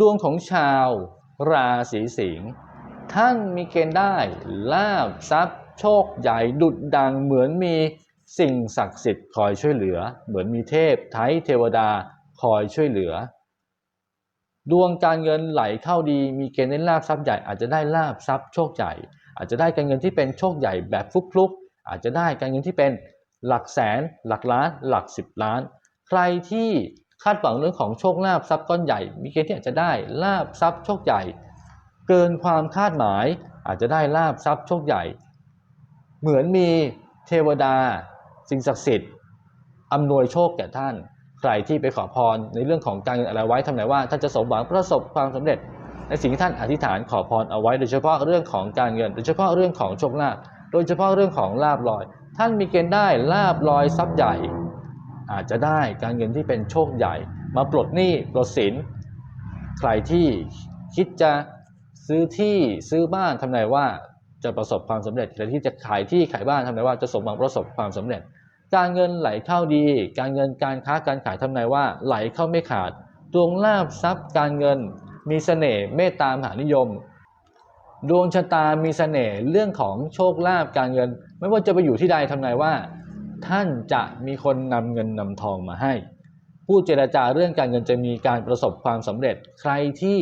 ดวงของชาวราศีสิงห์ท่านมีเกณฑ์ได้ลาบทรัพย์ โชคใหญ่ดุดดังเหมือนมีสิ่งศักดิ์สิทธิ์คอยช่วยเหลือ เหมือนมีเทพไทยเทวดาคอยช่วยเหลือ ดวงการเงินไหลเข้าดีมีเกณฑ์ได้ลาบทรัพย์ใหญ่อาจจะได้ลาบทรัพย์โชคใหญ่ อาจจะได้การเงินที่เป็นโชคใหญ่แบบฟลุกๆ อาจจะได้การเงินที่เป็นหลักแสน หลักล้าน หลักสิบล้าน ใครที่ คาดหวังเรื่องของโชคลาภทรัพย์ก้อนใหญ่ มีเกณฑ์ที่อาจจะได้ลาบทรัพย์โชคใหญ่ เกินความคาดหมายอาจจะได้ลาบทรัพย์โชคใหญ่ เหมือนมีเทวดา สิ่งศักดิ์สิทธิ์อำนวยโชคแก่ท่าน ใครที่ไปขอพรในเรื่องของการเงินอะไรไว้ทำไหนว่าท่านจะสมหวังประสบความสำเร็จ ในสิ่งที่ท่านอธิษฐานขอพรเอาไว้ โดยเฉพาะเรื่องของการเงิน โดยเฉพาะเรื่องของโชคลาภโดยเฉพาะเรื่องของลาบลอย ท่านมีเกณฑ์ได้ลาบลอยทรัพย์ใหญ่ อาจจะได้การเงินที่เป็นโชคใหญ่ มาปลดหนี้ปลดสิน ใครที่คิดจะซื้อที่ซื้อบ้านทำนายว่าจะประสบความสำเร็จใครที่จะขายที่ขายบ้านทำนายว่าจะสมหวังประสบความสำเร็จ การเงินไหลเข้าดี การเงินการค้าการขายทำนายว่าไหลเข้าไม่ขาดดวงลาภทรัพย์ การเงินมีเสน่ห์เมตตามหานิยม ดวงชะตามีเสน่ห์เรื่องของโชคลาภการเงิน ไม่ว่าจะไปอยู่ที่ใดทำนายว่า ท่านจะมีคนนำเงินนำทองมาให้ ผู้เจรจาเรื่องการเงินจะมีการประสบความสำเร็จ ใครที่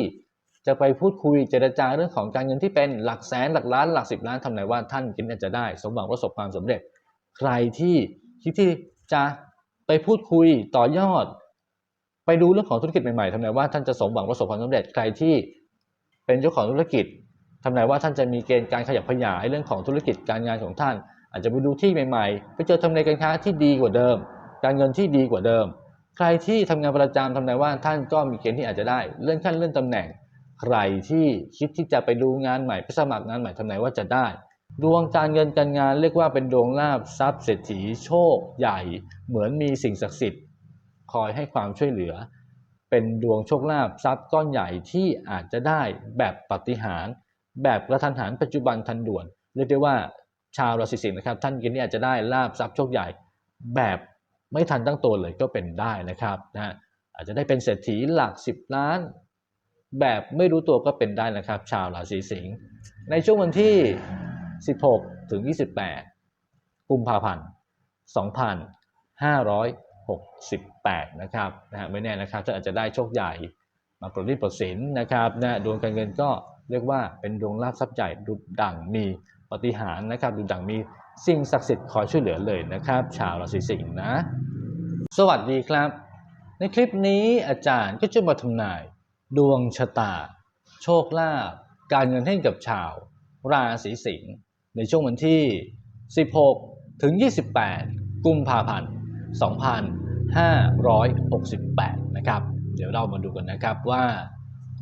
จะไปพูดคุยเจรจาเรื่องของการเงินที่เป็นหลักแสนหลักล้านหลักสิบล้านทำไหนว่าท่านกินอาจจะได้ สมหวังประสบความสำเร็จ ใครที่คิดที่จะไปพูดคุยต่อยอด ไปดูเรื่องของธุรกิจใหม่ๆทำไหนว่าท่านจะสมหวังประสบความสำเร็จ ใครที่เป็นเจ้าของธุรกิจทำไหนว่าท่านจะมีเกณฑ์การขยับขยายเรื่องของธุรกิจการงานของท่าน อาจจะไปดูที่ใหม่ๆ ไปเจอทำเลการค้าที่ดีกว่าเดิม การเงินที่ดีกว่าเดิม ใครที่ทำงานประจำทำนายว่าท่านก็มีเกณฑ์ที่อาจจะได้เลื่อนขั้นเลื่อนตำแหน่ง ใครที่คิดที่จะไปดูงานใหม่ไปสมัครงานใหม่ทำนายว่าจะได้ ดวงการเงินการงานเรียกว่าเป็นดวงลาภทรัพย์เศรษฐีโชค ใหญ่ เหมือนมีสิ่งศักดิ์สิทธิ์คอยให้ความช่วยเหลือ เป็นดวงโชคลาภทรัพย์ก้อนใหญ่ที่อาจจะได้แบบปฏิหารแบบกระทันหันปัจจุบันทันด่วนเรียกได้ว่า ชาวราศีสิงห์นะครับ ท่านกินนี่อาจจะได้ลาบทรัพย์โชคใหญ่แบบไม่ทันตั้งตัวเลยก็เป็นได้นะครับนะอาจจะได้เป็นเศรษฐีหลัก 10 ล้าน แบบไม่รู้ตัวก็เป็นได้นะครับ ชาวราศีสิงห์ในช่วงวันที่ 16 ถึง 28 กุมภาพันธ์ 2568 นะครับนะฮะไม่แน่นะครับจะอาจจะได้โชคใหญ่มาปลดหนี้ปลดสินนะครับนะดวงการเงินก็เรียกว่าเป็นดวงลาภทรัพย์ใหญ่ดุดดังมี ปฏิหารนะครับดุดดังมีสิ่งศักดิ์สิทธิ์คอยช่วยเหลือเลยนะครับ ชาวราศีสิงห์นะ สวัสดีครับ ในคลิปนี้อาจารย์ก็จะมาทำนาย ดวงชะตา โชคลาภการเงินให้กับชาว ราศีสิงห์ในช่วงวันที่ 16 ถึง 28 กุมภาพันธ์ 2568 นะครับ เดี๋ยวเรามาดูกันนะครับว่า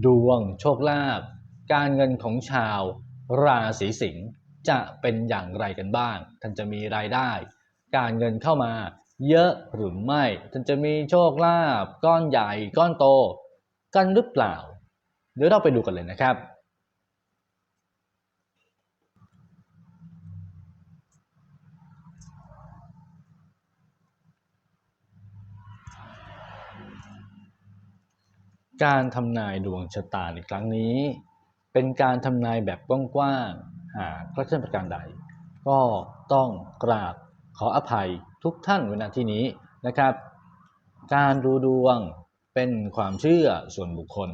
ดวงโชคลาภการเงินของชาวราศีสิงห์ จะเป็นอย่างไรกันบ้าง ท่านจะมีรายได้ การเงินเข้ามา เยอะหรือไม่ ท่านจะมีโชคลาภก้อนใหญ่ก้อนโต กันหรือเปล่า เดี๋ยวเราไปดูกันเลยนะครับ การทำนายดวงชะตาในครั้งนี้ เป็นการทำนายแบบกว้างๆหากพระเช่นประการใด ก็ต้องกราบขออภัยทุกท่านเวลาที่นี้นะครับ การดูดวงเป็นความเชื่อส่วนบุคคล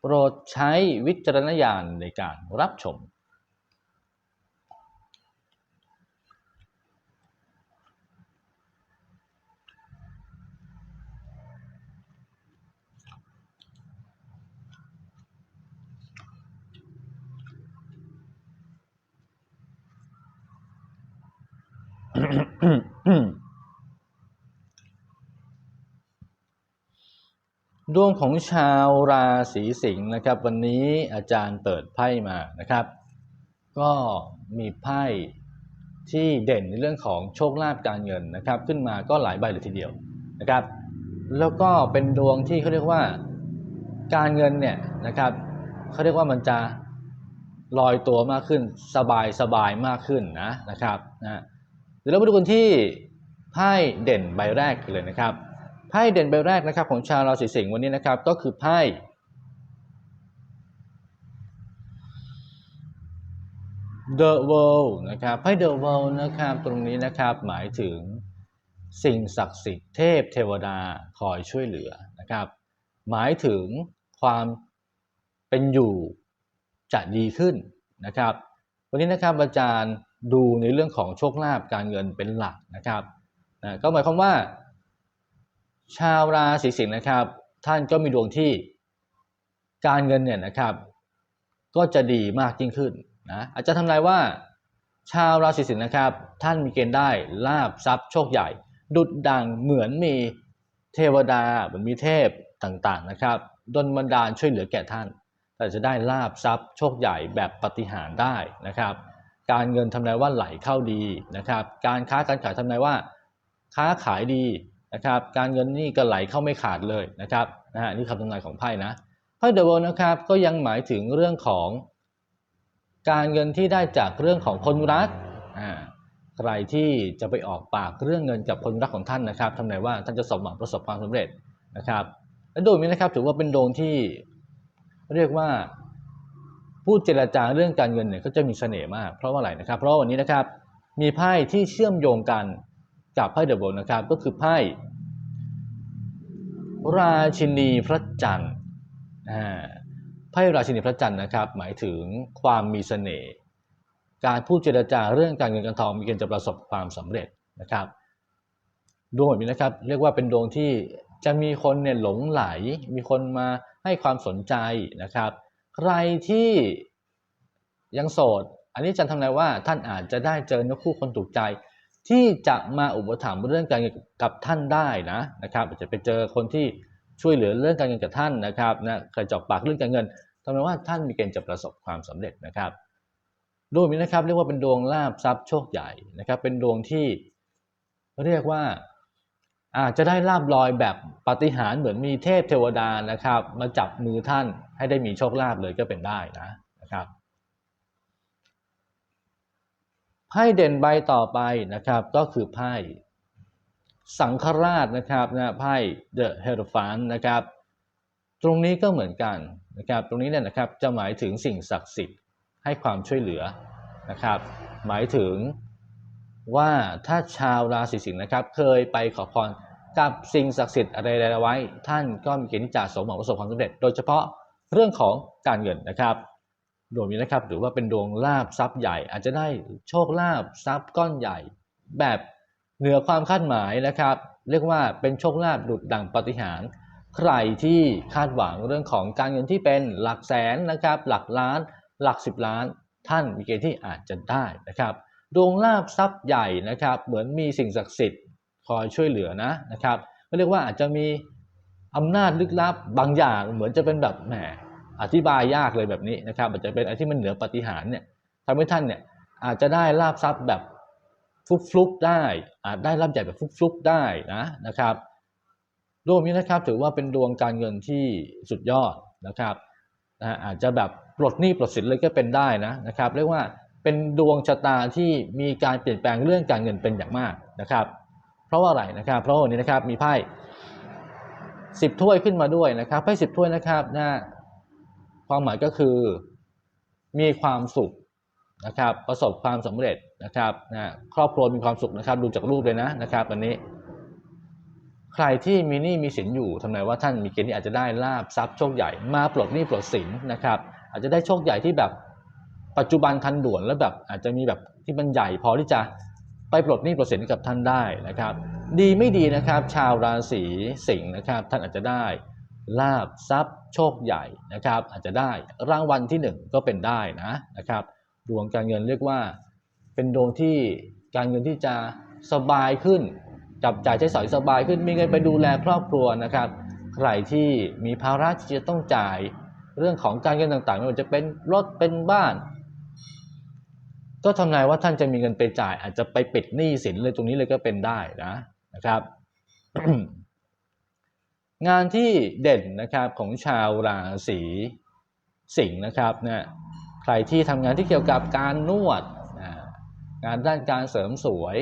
โปรดใช้วิจารณญาณในการรับชม ดวงของชาวราศีสิงห์นะครับ วันนี้อาจารย์เปิดไพ่มานะครับ ก็มีไพ่ที่เด่นในเรื่องของโชคลาภการเงินนะครับ ขึ้นมาก็หลายใบเลยทีเดียวนะครับ แล้วก็เป็นดวงที่เขาเรียกว่าการเงินเนี่ยนะครับเขาเรียกว่ามันจะลอยตัวมากขึ้นสบายสบายมากขึ้นนะนะครับนะ ดี๋วเราไปดูกันที่ไพ่เด่นใบแรกกันเลยนะครับไพ่เด่นใบแรกนะครับ ของชาวราศีสิงห์วันนี้นะครับ ก็คือไพ่เดอะเวิลนะครับไพ่เดอะเวิลนะครับตรงนี้นะครับหมายถึงสิ่งศักดิ์สิทธิ์เทพเทวดาคอยช่วยเหลือนะครับ หมายถึงความเป็นอยู่จะดีขึ้นนะครับ วันนี้นะครับอาจารย์ ดูในเรื่องของโชคลาภการเงินเป็นหลักนะครับนะก็หมายความว่า ชาวราศีสิงห์นะครับ ท่านก็มีดวงที่การเงินเนี่ยนะครับ ก็จะดีมากยิ่งขึ้นนะอาจจะทำนายว่า ชาวราศีสิงห์นะครับ ท่านมีเกณฑ์ได้ลาบทรัพย์โชคใหญ่ ดุดดังเหมือนมีเทวดาเหมือนมีเทพต่างๆนะครับดลบันดาลช่วยเหลือแก่ท่าน แต่จะได้ลาบทรัพย์โชคใหญ่แบบปฏิหารได้นะครับ การเงินทำนายว่าไหลเข้าดีนะครับ การค้าการขายทำนายว่าค้าขายดีนะครับ การเงินนี่ก็ไหลเข้าไม่ขาดเลยนะครับนะฮะนี่คำทำนายของไพ่นะไพ่เดอะเวิลด์นะครับก็ยังหมายถึงเรื่องของ การเงินที่ได้จากเรื่องของคนรักอ่าใครที่จะไปออกปากเรื่องเงินกับคนรักของท่านนะครับทำนายว่าท่านจะสมหวังประสบความสำเร็จนะครับ และดวงนี้นะครับถือว่าเป็นดวงที่เรียกว่า ผู้เจรจาเรื่องการเงินเนี่ยก็จะมีเสน่ห์มาก เพราะว่าอะไรนะครับ เพราะวันนี้นะครับมีไพ่ที่เชื่อมโยงกันกับไพ่เดอะโบลนะครับ ก็คือไพ่ราชินีพระจันทร์ไพ่ราชินีพระจันทร์นะครับ หมายถึงความมีเสน่ห์ การพูดเจรจาเรื่องการเงินการทองมีเกณฑ์จะประสบความสำเร็จนะครับ ดวงแบบนี้นะครับ เรียกว่าเป็นดวงที่จะมีคนเนี่ยหลงไหล มีคนมาให้ความสนใจนะครับ ใครที่ยังโสด อันนี้จันทำนายว่าท่านอาจจะได้เจอเนื้อคู่คนถูกใจ ที่จะมาอุปถัมภ์เรื่องการเงินกับท่านได้นะนะครับอาจจะไปเจอคนที่ช่วยเหลือเรื่องการเงินกับท่านนะครับนะเคยจอกปากเรื่องการเงินทำนายว่าท่านมีเกณฑ์จะประสบความสำเร็จนะครับดวงนี้นะครับเรียกว่าเป็นดวงลาบทรัพย์โชคใหญ่นะครับ เป็นดวงที่เรียกว่า อาจจะได้ลาบลอยแบบปาฏิหาริย์เหมือนมีเทพเทวดานะครับ มาจับมือท่านให้ได้มีโชคลาภเลยก็เป็นได้นะนะครับไพ่เด่นใบต่อไปนะครับก็คือไพ่สังฆราชนะครับนะไพ่ The Hierophant นะครับ ตรงนี้ก็เหมือนกันนะครับตรงนี้เนี่ยนะครับจะหมายถึงสิ่งศักดิ์สิทธิ์ให้ความช่วยเหลือนะครับ หมายถึง ว่าถ้าชาวราศีสิงห์นะครับ เคยไปขอพรกับสิ่งศักดิ์สิทธิ์อะไรๆไว้ ท่านก็มีเกณฑ์จะสมหวังประสบความสำเร็จ โดยเฉพาะเรื่องของการเงินนะครับดวงนี้นะครับหรือว่าเป็นดวงลาบทรัพย์ใหญ่ อาจจะได้โชคลาภทรัพย์ก้อนใหญ่ แบบเหนือความคาดหมายนะครับ เรียกว่าเป็นโชคลาภดุดดังปาฏิหารใครที่คาดหวังเรื่องของการเงินที่เป็นหลักแสนนะครับ หลักล้าน หลักสิบล้าน ท่านมีเกณฑ์ที่อาจจะได้นะครับ ดวงลาบทรัพย์ใหญ่นะครับ เหมือนมีสิ่งศักดิ์สิทธิ์คอยช่วยเหลือนะนะครับก็เรียกว่าอาจจะมีอำนาจลึกลับบางอย่างเหมือนจะเป็นแบบแหมอธิบายยากเลยแบบนี้นะครับ อาจจะเป็นอะไรที่มันเหนือปฏิหารเนี่ยทำให้ท่านเนี่ยอาจจะได้ลาบทรัพย์แบบฟลุกฟุกๆได้ อาจได้ลาบใหญ่แบบฟลุกฟุกๆได้นะนะครับดวงนี้นะครับถือว่าเป็นดวงการเงินที่สุดยอดนะครับอาจจะแบบปลดหนี้ปลดสินเลยก็เป็นได้นะนะครับ เรียกว่า เป็นดวงชะตาที่มีการเปลี่ยนแปลงเรื่องการเงินเป็นอย่างมากนะครับ เพราะว่าอะไรนะครับ เพราะวันนี้นะครับมีไพ่สิบถ้วยขึ้นมาด้วยนะครับไพ่สิบถ้วยนะครับนะความหมายก็คือมีความสุขนะครับประสบความสำเร็จนะครับนะครอบครัวมีความสุขนะครับดูจากรูปเลยนะนะครับวันนี้ ใครที่มีหนี้มีสินอยู่ทำไมว่าท่านมีเกณฑ์ที่อาจจะได้ลาบทรัพย์โชคใหญ่มาปลดหนี้ปลดสินนะครับ อาจจะได้โชคใหญ่ที่แบบ ปัจจุบันทันด่วนแล้วแบบอาจจะมีแบบที่มันใหญ่พอที่จะไปปลดหนี้ปลดสินกับท่านได้นะครับ ดีไม่ดีนะครับ ชาวราศีสิงห์นะครับ ท่านอาจจะได้ลาบทรัพย์โชคใหญ่นะครับ อาจจะได้รางวัลที่หนึ่งก็เป็นได้นะนะครับดวงการเงินเรียกว่าเป็นดวงที่การเงินที่จะสบายขึ้น จับจ่ายใช้สอยสบายขึ้นมีเงินไปดูแลครอบครัวนะครับ ใครที่มีภาระที่จะต้องจ่ายเรื่องของการเงินต่างๆไม่ว่าจะเป็นรถเป็นบ้าน ก็ทำนายว่าท่านจะมีเงินไปจ่าย อาจจะไปปิดหนี้สินเลยตรงนี้เลยก็เป็นได้นะนะครับ งานที่เด่นนะครับของชาวราศีสิงห์นะครับเนี่ยใครที่ทำงานที่เกี่ยวกับการนวด งานด้านการเสริมสวย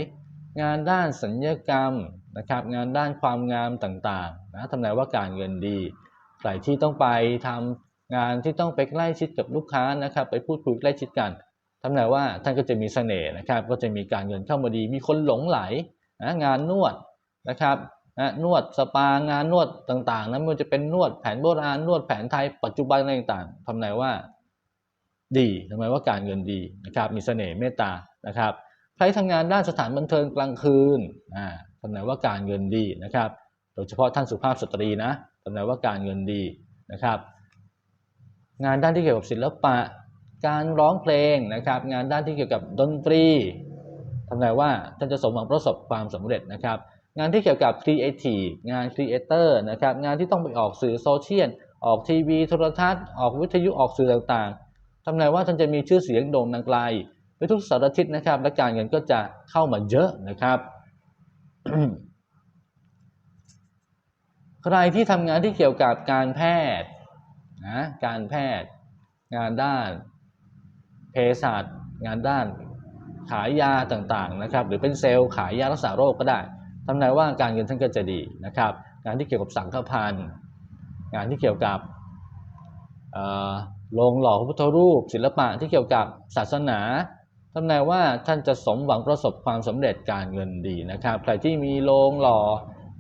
งานด้านสัญญกรรมนะครับ งานด้านความงามต่างๆนะทำนายว่าการเงินดี ใครที่ต้องไปทำงานที่ต้องไปใกล้ชิดกับลูกค้านะครับ ไปพูดคุยใกล้ชิดกัน ทำนายว่าท่านก็จะมีเสน่ห์นะครับ ก็จะมีการเงินเข้ามาดี มีคนหลงไหลนะงานนวดนะครับนะนวดสปางานนวดต่างๆนะไมันจะเป็นนวดแผนโบราณนวดแผนไทยปัจจุบันอะไรต่างๆทำนายว่าดีทำนายว่าการเงินดีนะครับมีเสน่ห์เมตตานะครับใครทำงานด้านสถานบันเทิงกลางคืนอ่าทำนายว่าการเงินดีนะครับโดยเฉพาะท่านสุภาพสตรีนะทำนายว่าการเงินดีนะครับ งานด้านที่เกี่ยวกับศิลปะ การร้องเพลงนะครับ งานด้านที่เกี่ยวกับดนตรีทำนายว่าท่านจะสมหวังประสบความสำเร็จนะครับ งานที่เกี่ยวกับครีเอทีฟงานครีเอเตอร์นะครับ งานที่ต้องไปออกสื่อโซเชียลออกทีวีโทรทัศน์ ออกวิทยุออกสื่อต่างๆทำนายว่าท่านจะมีชื่อเสียงโด่งดังไกลไปทุกสารทิศนะครับ และการเงินก็จะเข้ามาเยอะนะครับใครที่ทำงานที่เกี่ยวกับการแพทย์นะการแพทย์งานด้าน เภสัชงานด้านขายยาต่างๆนะครับหรือเป็นเซลล์ขายยารักษาโรคก็ได้ทำนายว่าการเงินท่านก็จะดีนะครับ งานที่เกี่ยวกับสังฆพันธ์งานที่เกี่ยวกับโรงหล่อพระพุทธรูป ศิลปะที่เกี่ยวกับศาสนาทำนายว่าท่านจะสมหวังประสบความสำเร็จการเงินดีนะครับใครที่มีโรงหล่อ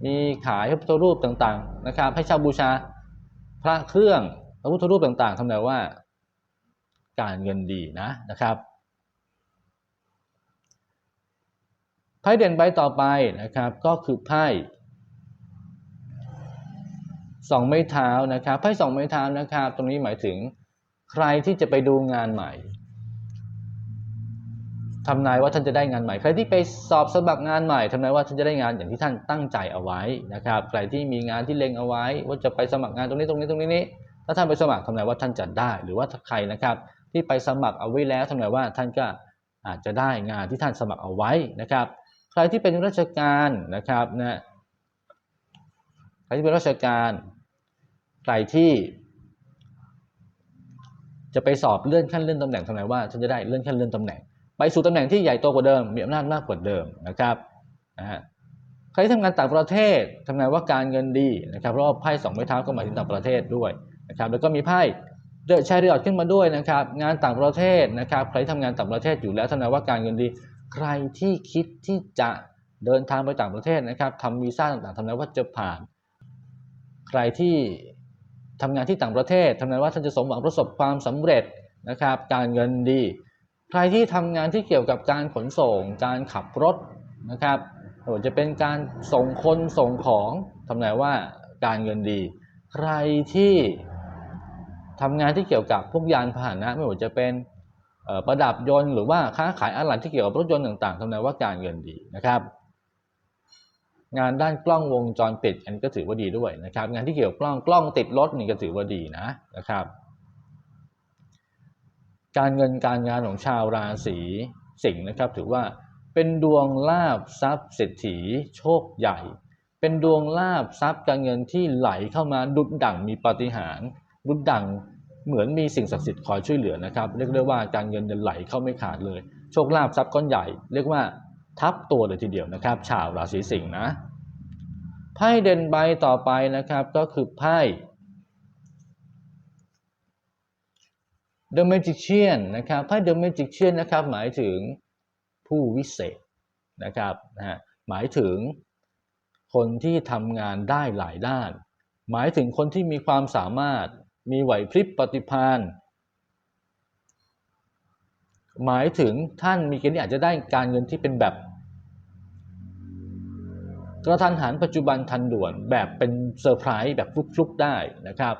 มีขายพระพุทธรูปต่างๆนะครับให้ช่าบูชาพระเครื่องพระพุทธรูปต่างๆทำนายว่า การเงินดีนะนะครับไพ่เด่นใบต่อไปนะครับก็คือไพ่สองไม้เท้านะครับไพ่สองไม้เท้านะครับ ตรงนี้หมายถึงใครที่จะไปดูงานใหม่ทำนายว่าท่านจะได้งานใหม่ ใครที่ไปสอบสมัครงานใหม่ทำนายว่าท่านจะได้งานอย่างที่ท่านตั้งใจเอาไว้นะครับ ใครที่มีงานที่เล็งเอาไว้ ว่าจะไปสมัครงานตรงนี้ตรงนี้ตรงนี้นี้ถ้าท่านไปสมัครทำนายว่าท่านจะได้ หรือว่าถ้าใครนะครับ ที่ไปสมัครเอาไว้แล้วทำนายว่าท่านก็อาจจะได้งานที่ท่านสมัครเอาไว้นะครับ ใครที่เป็นราชการนะครับนะใครที่เป็นราชการใครที่จะไปสอบเลื่อนขั้นเลื่อนตำแหน่งทำนายว่าท่านจะได้เลื่อนขั้นเลื่อนตำแหน่ง ไปสู่ตำแหน่งที่ใหญ่โตกว่าเดิม มีอำนาจมากกว่าเดิมนะครับนะฮะใครที่ทำงานต่างประเทศทำงานว่าการเงินดีนะครับเพราะว่าไพ่สองไม้เท้าก็หมายถึงต่างประเทศด้วยนะครับแล้วก็มีไพ่ เชายเรียดขึ้นมาด้วยนะครับ งานต่างประเทศนะครับ ใครทำงานต่างประเทศอยู่แล้วทำงานว่าการเงินดี ใครที่คิดที่จะเดินทางไปต่างประเทศนะครับทำวีซ่าต่างๆทำนายว่าจะผ่าน ใครที่ทำงานที่ต่างประเทศทำนายว่าท่านจะสมหวังประสบความสำเร็จนะครับ การเงินดี ใครที่ทำงานที่เกี่ยวกับการขนส่ง การขับรถนะครับหรือจะเป็นการส่งคนส่งของทำนายว่าการเงินดี ใครที่ ทำงานที่เกี่ยวกับพวกยานพาหนะไม่ว่าจะเป็นประดับยนต์หรือว่าค้าขายอะไหล่ที่เกี่ยวกับรถยนต์ต่างๆทำนายว่าการเงินดีนะครับ งานด้านกล้องวงจรปิดอันก็ถือว่าดีด้วยนะครับ งานที่เกี่ยวกับกล้องกล้องติดรถนี่ก็ถือว่าดีนะนะครับ การเงินการงานของชาวราศีสิงห์นะครับ ถือว่าเป็นดวงลาบทรัพย์เศรษฐีโชคใหญ่ เป็นดวงลาบทรัพย์การเงินที่ไหลเข้ามาดุดดั่งมีปาฏิหาริย์ ดุดดั่งเหมือนมีสิ่งศักดิ์สิทธิ์คอยช่วยเหลือนะครับเรียกได้ว่าการเงินเดินไหลเข้าไม่ขาดเลย โชคลาภทรัพย์ก้อนใหญ่ เรียกว่าทับตัวเลยทีเดียวนะครับ ชาวราศีสิงห์นะไพ่เด่นใบต่อไปนะครับก็คือไพ่ The Magician นะครับไพ่ The Magician นะครับหมายถึงผู้วิเศษนะครับนะฮะหมายถึงคนที่ทำงานได้หลายด้าน หมายถึงคนที่มีความสามารถ มีไหวพริบปฏิภาณหมายถึงท่านมีเกณฑ์ที่อาจจะได้การเงินที่เป็นแบบกระทันหันปัจจุบันทันด่วนแบบเป็นเซอร์ไพรส์แบบฟลุกๆได้นะครับ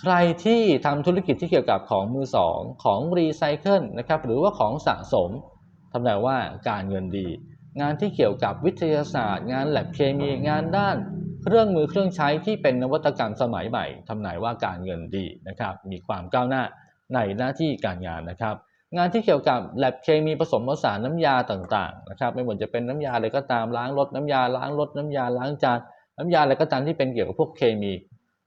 ใครที่ทำธุรกิจที่เกี่ยวกับของมือสองของรีไซเคิลนะครับหรือว่าของสะสมทำนายว่าการเงินดี งานที่เกี่ยวกับวิทยาศาสตร์ งานแลบเคมีงานด้าน เครื่องมือเครื่องใช้ที่เป็นนวัตกรรมสมัยใหม่ทำนายว่าการเงินดีนะครับ มีความก้าวหน้าในหน้าที่การงานนะครับ งานที่เกี่ยวกับแลบเคมีผสมผสานน้ำยาต่างๆนะครับ ไม่ว่าจะเป็นน้ำยาอะไรก็ตามล้างรถน้ำยาล้างรถน้ำยาล้างจานน้ำยาอะไรก็ตามที่เป็นเกี่ยวกับพวกเคมี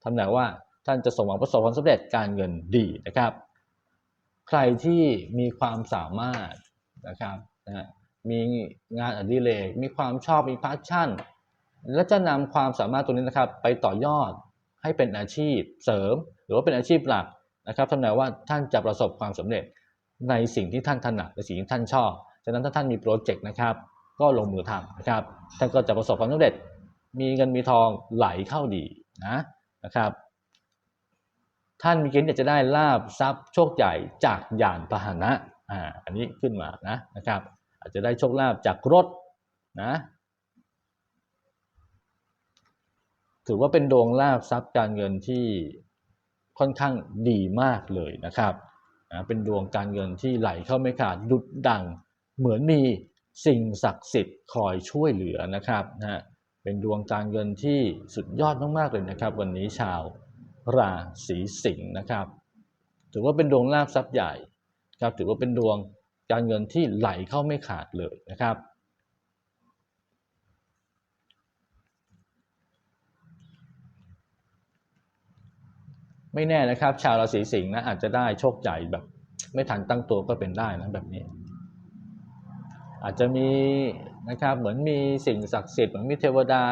ทำนายว่าท่านจะสมหวังประสบความสำเร็จการเงินดีนะครับ ใครที่มีความสามารถนะครับนะมีงานอดิเรกมีความชอบมีพาชั่น และจะนำความสามารถตัวนี้นะครับ ไปต่อยอดให้เป็นอาชีพเสริม หรือว่าเป็นอาชีพหลักนะครับทำนายว่าท่านจะประสบความสำเร็จในสิ่งที่ท่านถนัดในสิ่งที่ท่านชอบฉะนั้นถ้าท่านมีโปรเจกต์นะครับ ก็ลงมือทำนะครับท่านก็จะประสบความสำเร็จ มีเงินมีทองไหลเข้าดีนะนะครับ ท่านมีเกณฑ์จะได้ลาบทรัพย์โชคใหญ่จากยานพาหนะอ่าอันนี้ขึ้นมานะนะครับ อาจจะได้โชคลาภจากรถนะ ถือว่าเป็นดวงลาบทรัพย์การเงินที่ค่อนข้างดีมากเลยนะครับนะเป็นดวงการเงินที่ไหลเข้าไม่ขาดดุดดังเหมือนมีสิ่งศักดิ์สิทธิ์คอยช่วยเหลือนะครับนะเป็นดวงการเงินที่สุดยอดมากๆเลยนะครับ วันนี้ชาวราศีสิงห์นะครับ ถือว่าเป็นดวงลาบทรัพย์ใหญ่ครับถือว่าเป็นดวงการเงินที่ไหลเข้าไม่ขาดเลยนะครับ ไม่แน่นะครับ ชาวราศีสิงห์นะอาจจะได้โชคใหญ่แบบ ไม่ทันตั้งตัวก็เป็นได้นะแบบนี้ อาจจะมีนะครับเหมือนมีสิ่งศักดิ์สิทธิ์เหมือนมีเทวดา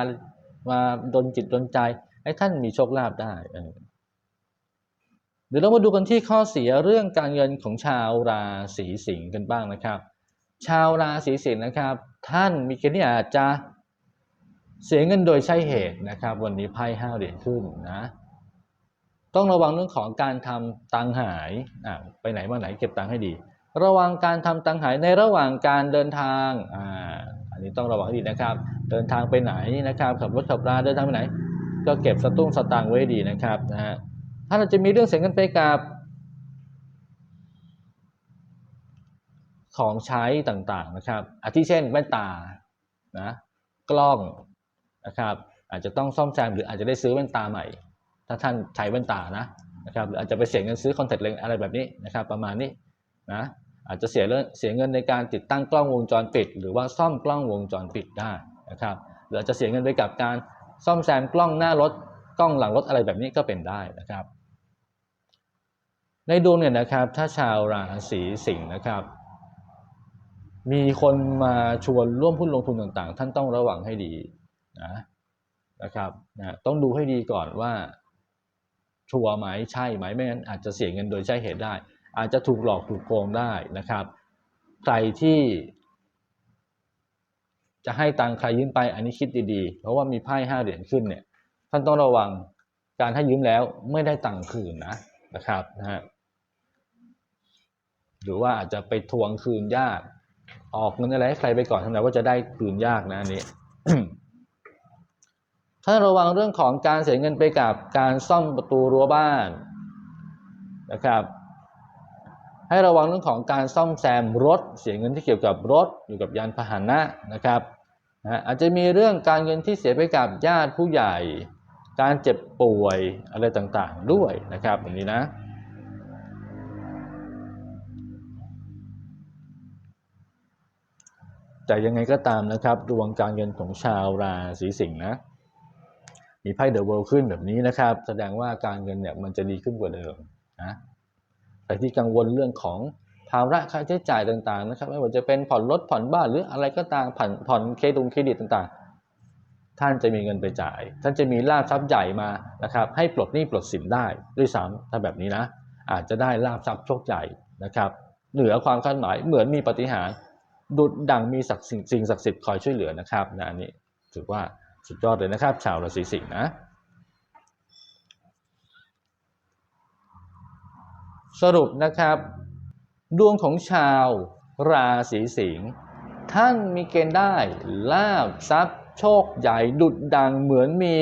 มาดนจิตดนใจ ให้ท่านมีโชคลาภได้เออเดี๋ยวเรามาดูกันที่ข้อเสียเรื่องการเงินของชาวราศีสิงห์กันบ้างนะครับ ชาวราศีสิงห์นะครับ ท่านมีเกณฑ์ที่อาจจะเสียเงินโดยใช่เหตุนะครับ วันนี้ไพ่ห้าเหรียญขึ้นนะ ต้องระวังเรื่องของการทำตังหายอ่าไปไหนมาไหนเก็บตังให้ดี ระวังการทำตังหายในระหว่างการเดินทางอ่าอันนี้ต้องระวังให้ดีนะครับ เดินทางไปไหนนะครับขับรถขับราเดินทางไปไหน ก็เก็บสตุ้งสตางค์ไว้ดีนะครับนะฮะถ้าเราจะมีเรื่องเสียเงินไปกับของใช้ต่างๆนะครับ อาทิเช่นแว่นตา นะ กล้อง นะครับ อาจจะต้องซ่อมแซมหรืออาจจะได้ซื้อแว่นตาใหม่ ถ้าท่านใช้แว่นตานะนะครับหรืออาจจะไปเสียเงินซื้อคอนแทคเลนส์อะไรแบบนี้นะครับประมาณนี้นะอาจจะเสียเรื่องเสียเงินในการติดตั้งกล้องวงจรปิด หรือว่าซ่อมกล้องวงจรปิดได้นะครับหรืออาจจะเสียเงินไปกับการซ่อมแซมกล้องหน้ารถกล้องหลังรถอะไรแบบนี้ก็เป็นได้นะครับ ในดวงเนี่ยนะครับถ้าชาวราศีสิงห์นะครับ มีคนมาชวนร่วมหุ้นลงทุนต่างๆ ท่านต้องระวังให้ดีนะนะครับนะต้องดูให้ดีก่อนว่า ชัวร์ไหมใช่ไหมไม่งั้นอาจจะเสียเงินโดยใช่เหตุได้ อาจจะถูกหลอกถูกโกงได้นะครับ ใครที่ จะให้ตังค์ใครยืมไปอันนี้คิดดีๆ เพราะว่ามีไพ่ห้าเหรียญขึ้นเนี่ยท่านต้องระวังการให้ยืมแล้วไม่ได้ตังค์คืนนะนะครับนะฮะหรือว่าอาจจะไปทวงคืนยาก ออกเงินอะไรให้ใครไปก่อนทำไมว่าจะได้คืนยากนะอันนี้ ท่านระวังเรื่องของการเสียเงินไปกับการซ่อมประตูรั้วบ้านนะครับ ให้ระวังเรื่องของการซ่อมแซมรถ เสียเงินที่เกี่ยวกับรถอยู่กับยานพาหนะนะครับนะอาจจะมีเรื่องการเงินที่เสียไปกับญาติผู้ใหญ่ การเจ็บป่วยอะไรต่างๆด้วยนะครับแบบนี้นะแต่ยังไงก็ตามนะครับดวงการเงินของชาวราศีสิงห์นะ มีไพ่เดอะเวิลด์ขึ้นแบบนี้นะครับ แสดงว่าการเงินเนี่ยมันจะดีขึ้นกว่าเดิมนะใครที่กังวลเรื่องของภาระค่าใช้จ่ายต่างๆนะครับ ไม่ว่าจะเป็นผ่อนรถผ่อนบ้านหรืออะไรก็ตามผ่อนผ่อนเครดิตเครดิตต่างๆ ท่านจะมีเงินไปจ่าย ท่านจะมีลาภทรัพย์ใหญ่มานะครับ ให้ปลดหนี้ปลดสินได้ด้วยซ้ำถ้าแบบนี้นะ อาจจะได้ลาภทรัพย์โชคใหญ่นะครับ เหนือความคาดหมายเหมือนมีปฏิหารดุดดังมีศักดิ์สิ่งสิ่งศักดิ์สิทธิ์คอยช่วยเหลือนะครับนะอันนี้ถือว่า สุดยอดเลยนะครับ ชาวราศีสิงห์นะสรุปนะครับ ดวงของชาวราศีสิงห์ท่านมีเกณฑ์ได้ลาบทรัพย์ โชคใหญ่ดุดดังเหมือนมี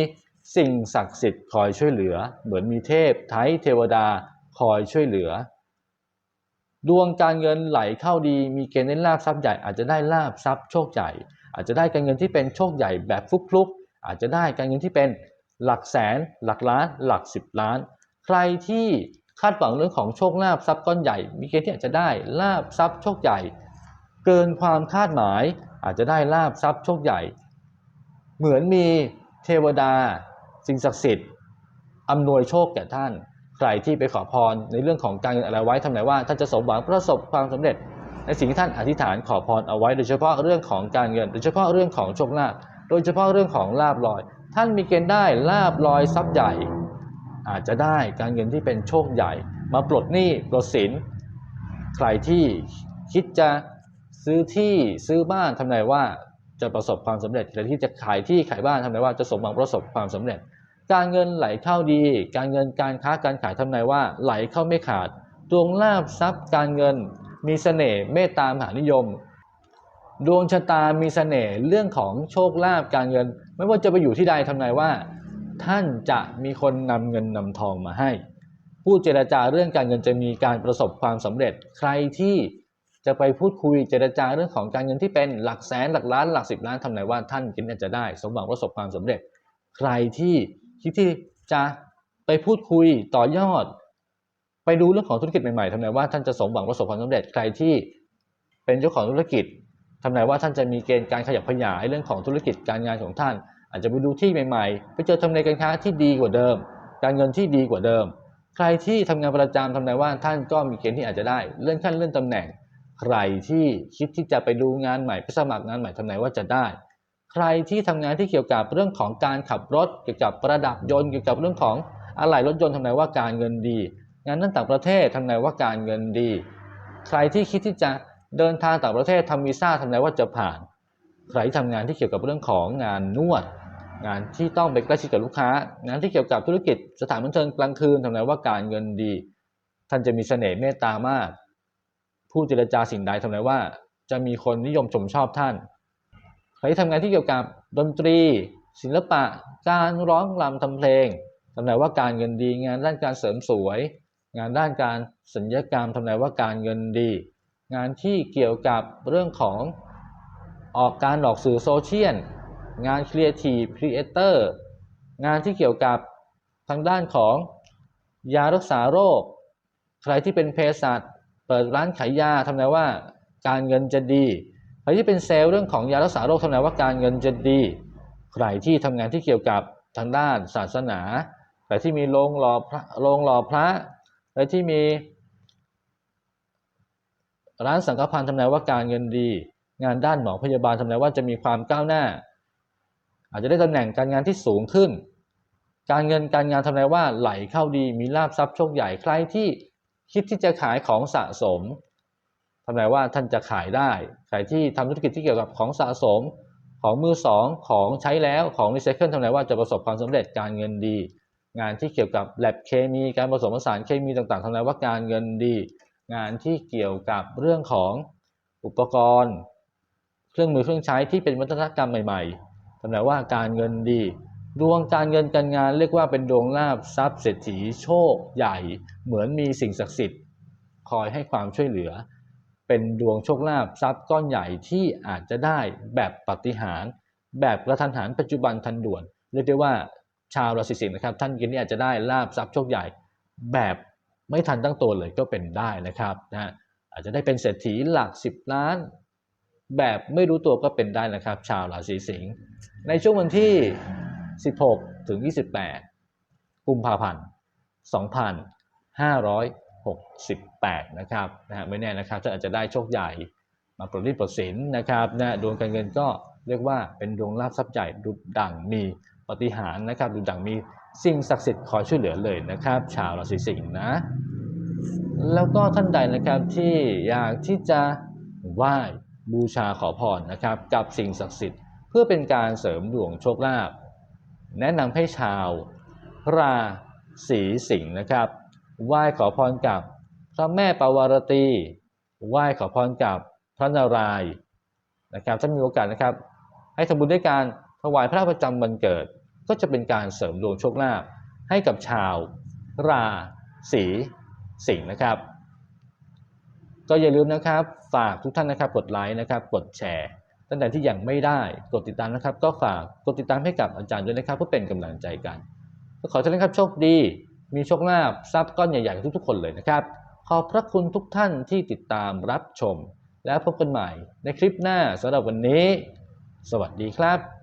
สิ่งศักดิ์สิทธิ์คอยช่วยเหลือ เหมือนมีเทพไทยเทวดาคอยช่วยเหลือ ดวงการเงินไหลเข้าดี มีเกณฑ์ได้ลาบทรัพย์ใหญ่อาจจะได้ลาบทรัพย์โชคใหญ่ อาจจะได้การเงินที่เป็นโชคใหญ่แบบฟลุกๆ อาจจะได้การเงินที่เป็นหลักแสน หลักล้าน หลักสิบล้าน ใครที่คาดหวังเรื่องของโชคลาภทรัพย์ก้อนใหญ่ มีเกณฑ์ที่อาจจะได้ลาบทรัพย์โชคใหญ่ เกินความคาดหมาย อาจจะได้ลาบทรัพย์โชคใหญ่ เหมือนมีเทวดา สิ่งศักดิ์สิทธิ์อำนวยโชคแก่ท่าน ใครที่ไปขอพรในเรื่องของการเงินอะไรไว้ทำไหนว่าท่านจะสมหวังประสบความสำเร็จ ในสิ่งที่ท่านอธิษฐานขอพรเอาไว้ โดยเฉพาะเรื่องของการเงิน โดยเฉพาะเรื่องของโชคลาภโดยเฉพาะเรื่องของลาบลอย ท่านมีเกณฑ์ได้ลาบลอยทรัพย์ใหญ่ อาจจะได้การเงินที่เป็นโชคใหญ่ มาปลดหนี้ปลดสิน ใครที่คิดจะซื้อที่ซื้อบ้านทำนายว่าจะประสบความสำเร็จใครที่จะขายที่ขายบ้านทำนายว่าจะสมหวังประสบความสำเร็จ การเงินไหลเข้าดี การเงินการค้าการขายทำนายว่าไหลเข้าไม่ขาดดวงลาภทรัพย์การเงิน มีเสน่ห์เมตตามหานิยม ดวงชะตามีเสน่ห์เรื่องของโชคลาภการเงิน ไม่ว่าจะไปอยู่ที่ใดทำนายว่า ท่านจะมีคนนำเงินนำทองมาให้ ผู้เจรจาเรื่องการเงินจะมีการประสบความสำเร็จใครที่จะไปพูดคุยเจรจาเรื่องของการเงินที่เป็นหลักแสนหลักล้านหลักสิบล้านทำนายว่าท่านกินอาจจะได้ สมหวังประสบความสำเร็จ ใครที่คิดที่จะไปพูดคุยต่อยอด ไปดูเรื่องของธุรกิจใหม่ๆทำนายว่าท่านจะสมหวังประสบความสำเร็จใครที่เป็นเจ้าของธุรกิจทำนายว่าท่านจะมีเกณฑ์การขยับขยายเรื่องของธุรกิจการงานของท่าน อาจจะไปดูที่ใหม่ๆ ไปเจอทำเลการค้าที่ดีกว่าเดิม การเงินที่ดีกว่าเดิม ใครที่ทำงานประจำทำนายว่าท่านก็มีเกณฑ์ที่อาจจะได้เลื่อนขั้นเลื่อนตำแหน่ง ใครที่คิดที่จะไปดูงานใหม่ไปสมัครงานใหม่ทำนายว่าจะได้ ใครที่ทำงานที่เกี่ยวกับเรื่องของการขับรถเกี่ยวกับประดับยนต์เกี่ยวกับเรื่องของอะไหล่รถยนต์ทำนายว่าการเงินดี งานนั้นต่างประเทศทำนายว่าการเงินดี ใครที่คิดที่จะเดินทางต่างประเทศทำวีซ่าทำนายว่าจะผ่าน ใครที่ทำงานที่เกี่ยวกับเรื่องของงานนวด งานที่ต้องไปใกล้ชิดกับลูกค้า งานที่เกี่ยวกับธุรกิจสถานบันเทิงกลางคืนทำนายว่าการเงินดี ท่านจะมีเสน่ห์เมตตามาก ผู้เจรจาสิ่งใดทำนายว่า จะมีคนนิยมชมชอบท่าน ใครที่ทำงานที่เกี่ยวกับดนตรี ศิลปะ การร้องรำทำเพลงทำนายว่าการเงินดีงานด้านการเสริมสวย งานด้านการสัญญกรรมทำนายว่าการเงินดี งานที่เกี่ยวกับเรื่องของออกการออกสื่อโซเชียลงานครีเอทีฟครีเอเตอร์งานที่เกี่ยวกับทางด้านของยารักษาโรค ใครที่เป็นเภสัชเปิดร้านขายยาทำนายว่าการเงินจะดี ใครที่เป็นเซลล์เรื่องของยารักษาโรคทำนายว่าการเงินจะดี ใครที่ทำงานที่เกี่ยวกับทางด้านศาสนา ใครที่มีโรงหล่อพระโรงหล่อพระ ใครที่มี ร้านสังฆพันธ์ทำนายว่าการเงินดี งานด้านหมอพยาบาลทำนายว่าจะมีความก้าวหน้า อาจจะได้ตำแหน่งการงานที่สูงขึ้น การเงินการงานทำนายว่าไหลเข้าดีมีลาบทรัพย์โชคใหญ่ใครที่คิดที่จะขายของสะสมทำนายว่าท่านจะขายได้ใครที่ทำธุรกิจที่เกี่ยวกับของสะสมของมือสองของใช้แล้วของรีไซเคิลทำนายว่าจะประสบความสำเร็จการเงินดี งานที่เกี่ยวกับแลบเคมีการผสมผสานเคมีต่างๆทำนายว่าการเงินดี งานที่เกี่ยวกับเรื่องของอุปกรณ์ เครื่องมือเครื่องใช้ที่เป็นวัฒนกรรมใหม่ๆทำนายว่าการเงินดี ดวงการเงินการงานเรียกว่าเป็นดวงลาภทรัพย์เศรษฐีโชคใหญ่ เหมือนมีสิ่งศักดิ์สิทธิ์ คอยให้ความช่วยเหลือ เป็นดวงโชคลาภทรัพย์ก้อนใหญ่ที่อาจจะได้แบบปฏิหารแบบกระทันหันปัจจุบันทันด่วนเรียกได้ว่า ชาวราศีสิงห์นะครับ ท่านกินนี่อาจจะได้ลาภทรัพย์โชคใหญ่แบบไม่ทันตั้งตัวเลยก็เป็นได้นะครับนะอาจจะได้เป็นเศรษฐีหลัก 10 ล้าน แบบไม่รู้ตัวก็เป็นได้นะครับ ชาวราศีสิงห์ในช่วงวันที่ 16 ถึง 28 กุมภาพันธ์ 2568 นะครับนะฮะไม่แน่นะครับท่านอาจจะได้โชคใหญ่มาปลดหนี้ปลดสินนะครับนะดวงการเงินก็เรียกว่าเป็นดวงลาภทรัพย์ใหญ่ดุจดังมี ปฏิหารนะครับดุจดังมีสิ่งศักดิ์สิทธิ์คอยช่วยเหลือเลยนะครับ ชาวราศีสิงห์นะ แล้วก็ท่านใดนะครับที่อยากที่จะไหว้บูชาขอพรนะครับ กับสิ่งศักดิ์สิทธิ์เพื่อเป็นการเสริมดวงโชคลาภแนะนำให้ชาวราศีสิงห์นะครับไหว้ขอพรกับพระแม่ปาวารตีไหว้ขอพรกับพระนารายณ์นะครับถ้ามีโอกาสนะครับ ให้ทำบุญด้วยการถวายพระประจำวันเกิด ก็จะเป็นการเสริมดวงโชคลาภให้กับชาวราศีสิงห์นะครับ ก็อย่าลืมนะครับฝากทุกท่านนะครับกดไลค์นะครับกดแชร์ตั้งแต่ที่ยังไม่ได้กดติดตามนะครับ ก็ฝากกดติดตามให้กับอาจารย์ด้วยนะครับเพื่อเป็นกำลังใจกันก็ขอให้ท่านครับโชคดี มีโชคลาภทรัพย์ก้อนใหญ่ๆทุกๆคนเลยนะครับ ขอบพระคุณทุกท่านที่ติดตามรับชม แล้วพบกันใหม่ในคลิปหน้าสำหรับวันนี้ สวัสดีครับ